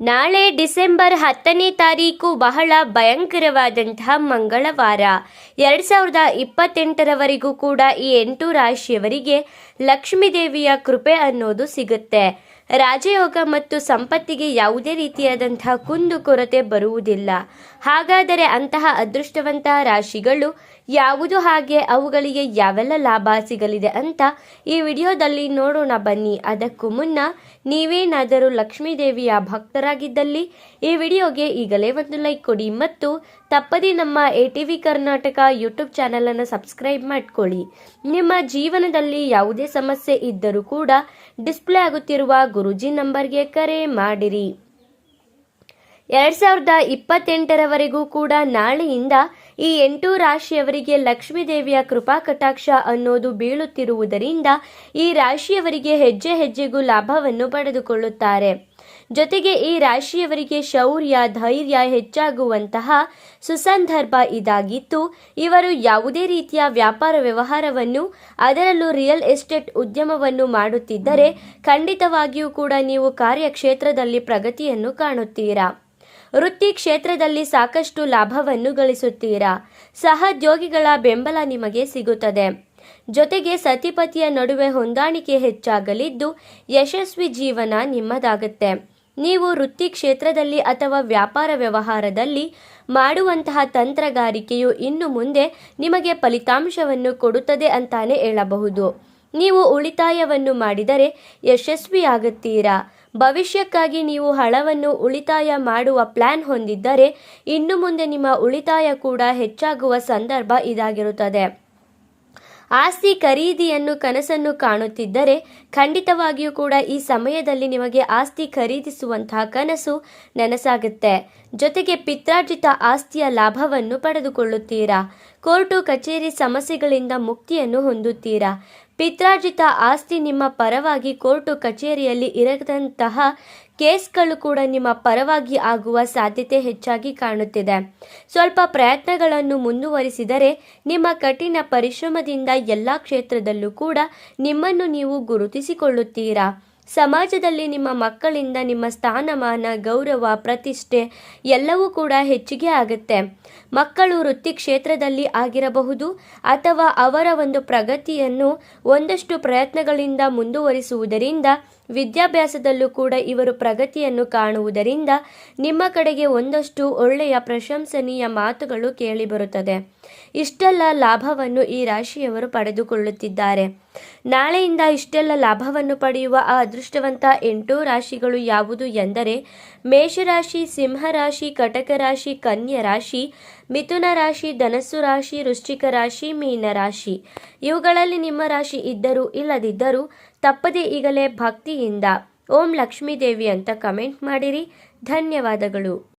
ನಾಳೆ ಡಿಸೆಂಬರ್ ಹತ್ತನೇ ತಾರೀಕು ಬಹಳ ಭಯಂಕರವಾದಂತಹ ಮಂಗಳವಾರ. ಎರಡು ಸಾವಿರದ ಇಪ್ಪತ್ತೆಂಟರವರೆಗೂ ಕೂಡ ಈ ಎಂಟು ರಾಶಿಯವರಿಗೆ ಲಕ್ಷ್ಮೀ ದೇವಿಯ ಕೃಪೆ ಅನ್ನೋದು ಸಿಗುತ್ತೆ. ರಾಜಯೋಗ ಮತ್ತು ಸಂಪತ್ತಿಗೆ ಯಾವುದೇ ರೀತಿಯಾದಂತಹ ಕುಂದು ಕೊರತೆ ಬರುವುದಿಲ್ಲ. ಹಾಗಾದರೆ ಅಂತಹ ಅದೃಷ್ಟವಂತಹ ರಾಶಿಗಳು ಯಾವುದು? ಹಾಗೆ ಅವುಗಳಿಗೆ ಯಾವೆಲ್ಲ ಲಾಭ ಸಿಗಲಿದೆ ಅಂತ ಈ ವಿಡಿಯೋದಲ್ಲಿ ನೋಡೋಣ ಬನ್ನಿ. ಅದಕ್ಕೂ ಮುನ್ನ ನೀವೇನಾದರೂ ಲಕ್ಷ್ಮೀದೇವಿಯ ಭಕ್ತರಾಗಿದ್ದಲ್ಲಿ ಈ ವಿಡಿಯೋಗೆ ಈಗಲೇ ಒಂದು ಲೈಕ್ ಕೊಡಿ ಮತ್ತು ತಪ್ಪದೇ ನಮ್ಮ A T V Karnataka YouTube ಚಾನಲನ್ನು ಸಬ್ಸ್ಕ್ರೈಬ್ ಮಾಡ್ಕೊಳ್ಳಿ. ನಿಮ್ಮ ಜೀವನದಲ್ಲಿ ಯಾವುದೇ ಸಮಸ್ಯೆ ಇದ್ದರೂ ಕೂಡ ಡಿಸ್ಪ್ಲೇ ಆಗುತ್ತಿರುವ ಗುರುಜಿ ನಂಬರ್ಗೆ ಕರೆ ಮಾಡಿರಿ. ಎರಡ್ ಸಾವಿರದ ಇಪ್ಪತ್ತೆಂಟರವರೆಗೂ ಕೂಡ ನಾಳೆಯಿಂದ ಈ ಎಂಟು ರಾಶಿಯವರಿಗೆ ಲಕ್ಷ್ಮೀ ದೇವಿಯ ಕೃಪಾ ಕಟಾಕ್ಷ ಅನ್ನೋದು ಬೀಳುತ್ತಿರುವುದರಿಂದ ಈ ರಾಶಿಯವರಿಗೆ ಹೆಜ್ಜೆ ಹೆಜ್ಜೆಗೂ ಲಾಭವನ್ನು ಪಡೆದುಕೊಳ್ಳುತ್ತಾರೆ. ಜೊತೆಗೆ ಈ ರಾಶಿಯವರಿಗೆ ಶೌರ್ಯ, ಧೈರ್ಯ ಹೆಚ್ಚಾಗುವಂತಹ ಸುಸಂದರ್ಭ ಇದಾಗಿತ್ತು. ಇವರು ಯಾವುದೇ ರೀತಿಯ ವ್ಯಾಪಾರ ವ್ಯವಹಾರವನ್ನು, ಅದರಲ್ಲೂ ರಿಯಲ್ ಎಸ್ಟೇಟ್ ಉದ್ಯಮವನ್ನು ಮಾಡುತ್ತಿದ್ದರೆ ಖಂಡಿತವಾಗಿಯೂ ಕೂಡ ನೀವು ಕಾರ್ಯಕ್ಷೇತ್ರದಲ್ಲಿ ಪ್ರಗತಿಯನ್ನು ಕಾಣುತ್ತೀರಾ? ವೃತ್ತಿ ಕ್ಷೇತ್ರದಲ್ಲಿ ಸಾಕಷ್ಟು ಲಾಭವನ್ನು ಗಳಿಸುತ್ತೀರಾ? ಸಹೋದ್ಯೋಗಿಗಳ ಬೆಂಬಲ ನಿಮಗೆ ಸಿಗುತ್ತದೆ. ಜೊತೆಗೆ ಸತಿಪತಿಯ ನಡುವೆ ಹೊಂದಾಣಿಕೆ ಹೆಚ್ಚಾಗಲಿದ್ದು ಯಶಸ್ವಿ ಜೀವನ ನಿಮ್ಮದಾಗುತ್ತೆ. ನೀವು ವೃತ್ತಿ ಕ್ಷೇತ್ರದಲ್ಲಿ ಅಥವಾ ವ್ಯಾಪಾರ ವ್ಯವಹಾರದಲ್ಲಿ ಮಾಡುವಂತಹ ತಂತ್ರಗಾರಿಕೆಯು ಇನ್ನು ಮುಂದೆ ನಿಮಗೆ ಫಲಿತಾಂಶವನ್ನು ಕೊಡುತ್ತದೆ ಅಂತಾನೆ ಹೇಳಬಹುದು. ನೀವು ಉಳಿತಾಯವನ್ನು ಮಾಡಿದರೆ ಯಶಸ್ವಿಯಾಗುತ್ತೀರಾ? ಭವಿಷ್ಯಕ್ಕಾಗಿ ನೀವು ಹಣವನ್ನು ಉಳಿತಾಯ ಮಾಡುವ ಪ್ಲಾನ್ ಹೊಂದಿದ್ದರೆ, ಇನ್ನು ಮುಂದೆ ನಿಮ್ಮ ಉಳಿತಾಯ ಕೂಡ ಹೆಚ್ಚಾಗುವ ಸಂದರ್ಭ ಇದಾಗಿರುತ್ತದೆ. ಆಸ್ತಿ ಖರೀದಿಯನ್ನು ಕನಸನ್ನು ಕಾಣುತ್ತಿದ್ದರೆ ಖಂಡಿತವಾಗಿಯೂ ಕೂಡ ಈ ಸಮಯದಲ್ಲಿ ನಿಮಗೆ ಆಸ್ತಿ ಖರೀದಿಸುವಂತಹ ಕನಸು ನನಸಾಗುತ್ತೆ. ಜೊತೆಗೆ ಪಿತ್ರಾರ್ಜಿತ ಆಸ್ತಿಯ ಲಾಭವನ್ನು ಪಡೆದುಕೊಳ್ಳುತ್ತೀರಾ? ಕೋರ್ಟು, ಕಚೇರಿ ಸಮಸ್ಯೆಗಳಿಂದ ಮುಕ್ತಿಯನ್ನು ಹೊಂದುತ್ತೀರಾ? ಪಿತ್ರಾರ್ಜಿತ ಆಸ್ತಿ ನಿಮ್ಮ ಪರವಾಗಿ ಕೋರ್ಟು, ಕಚೇರಿಯಲ್ಲಿ ಇರದಂತಹ ಕೇಸ್ಗಳು ಕೂಡ ನಿಮ್ಮ ಪರವಾಗಿ ಆಗುವ ಸಾಧ್ಯತೆ ಹೆಚ್ಚಾಗಿ ಕಾಣುತ್ತಿದೆ. ಸ್ವಲ್ಪ ಪ್ರಯತ್ನಗಳನ್ನು ಮುಂದುವರಿಸಿದರೆ ನಿಮ್ಮ ಕಠಿಣ ಪರಿಶ್ರಮದಿಂದ ಎಲ್ಲ ಕ್ಷೇತ್ರದಲ್ಲೂ ಕೂಡ ನಿಮ್ಮನ್ನು ನೀವು ಗುರುತಿಸಿಕೊಳ್ಳುತ್ತೀರಾ? ಸಮಾಜದಲ್ಲಿ ನಿಮ್ಮ ಮಕ್ಕಳಿಂದ ನಿಮ್ಮ ಸ್ಥಾನಮಾನ, ಗೌರವ, ಪ್ರತಿಷ್ಠೆ ಎಲ್ಲವೂ ಕೂಡ ಹೆಚ್ಚಿಗೆ ಆಗುತ್ತೆ. ಮಕ್ಕಳು ವೃತ್ತಿ ಕ್ಷೇತ್ರದಲ್ಲಿ ಆಗಿರಬಹುದು ಅಥವಾ ಅವರ ಒಂದು ಪ್ರಗತಿಯನ್ನು ಒಂದಷ್ಟು ಪ್ರಯತ್ನಗಳಿಂದ ಮುಂದುವರಿಸುವುದರಿಂದ, ವಿದ್ಯಾಭ್ಯಾಸದಲ್ಲೂ ಕೂಡ ಇವರು ಪ್ರಗತಿಯನ್ನು ಕಾಣುವುದರಿಂದ ನಿಮ್ಮ ಕಡೆಗೆ ಒಂದಷ್ಟು ಒಳ್ಳೆಯ ಪ್ರಶಂಸನೀಯ ಮಾತುಗಳು ಕೇಳಿಬರುತ್ತದೆ. ಇಷ್ಟೆಲ್ಲ ಲಾಭವನ್ನು ಈ ರಾಶಿಯವರು ಪಡೆದುಕೊಳ್ಳುತ್ತಿದ್ದಾರೆ. ನಾಳೆಯಿಂದ ಇಷ್ಟೆಲ್ಲ ಲಾಭವನ್ನು ಪಡೆಯುವ ಆ ಅದೃಷ್ಟವಂತ ಎಂಟು ರಾಶಿಗಳು ಯಾವುದು ಎಂದರೆ, ಮೇಷರಾಶಿ, ಸಿಂಹರಾಶಿ ಕಟಕ ರಾಶಿ ಕನ್ಯಾ ರಾಶಿ ಮಿಥುನ ರಾಶಿ, ಧನಸ್ಸು ರಾಶಿ, ವೃಶ್ಚಿಕ ರಾಶಿ, ಮೀನ ರಾಶಿ. ಇವುಗಳಲ್ಲಿ ನಿಮ್ಮ ರಾಶಿ ಇದ್ದರೂ ಇಲ್ಲದಿದ್ದರೂ ತಪ್ಪದೇ ಈಗಲೇ ಭಕ್ತಿಯಿಂದ ಓಂ ಲಕ್ಷ್ಮೀದೇವಿ ಅಂತ ಕಮೆಂಟ್ ಮಾಡಿರಿ. ಧನ್ಯವಾದಗಳು.